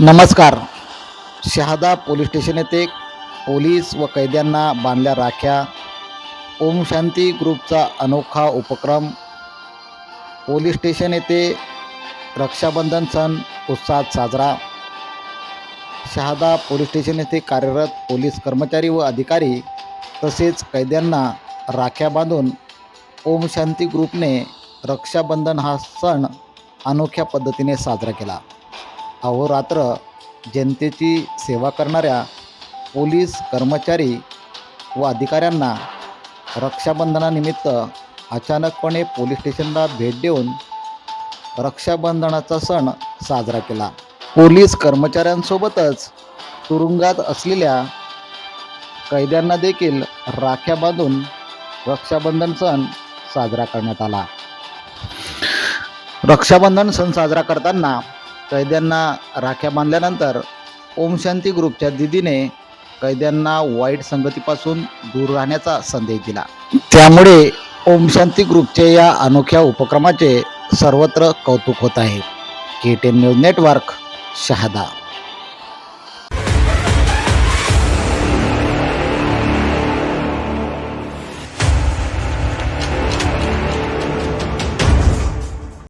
नमस्कार. Shahada police station येथे police व कैद्यांना बांधल्या राख्या. ओम शांती ग्रुपचा अनोखा उपक्रम. पोलीस स्टेशन येथे रक्षाबंधन सण उत्साहात साजरा. शहादा पोलीस स्टेशन येथे कार्यरत पोलीस कर्मचारी व अधिकारी तसेच कैद्यांना राख्या बांधून ओम शांती ग्रुपने रक्षाबंधन हा सण अनोख्या पद्धतीने साजरा केला. अहोरात्र जनतेची सेवा करणाऱ्या पोलीस कर्मचारी व अधिकाऱ्यांना रक्षाबंधनानिमित्त अचानकपणे पोलीस स्टेशनला भेट देऊन रक्षाबंधनाचा सण साजरा केला. पोलीस कर्मचाऱ्यांसोबतच तुरुंगात असलेल्या कैद्यांना देखील राख्या बांधून रक्षाबंधन सण साजरा करण्यात आला. रक्षाबंधन सण साजरा करताना कैद्यांना राख्या बांधल्यानंतर ओम शांती ग्रुपच्या दिदीने कैद्यांना वाईट संगतीपासून दूर राहण्याचा संदेश दिला. त्यामुळे ओम शांती ग्रुपचे या अनोख्या उपक्रमाचे सर्वत्र कौतुक होत आहे. K ten news network Shahada.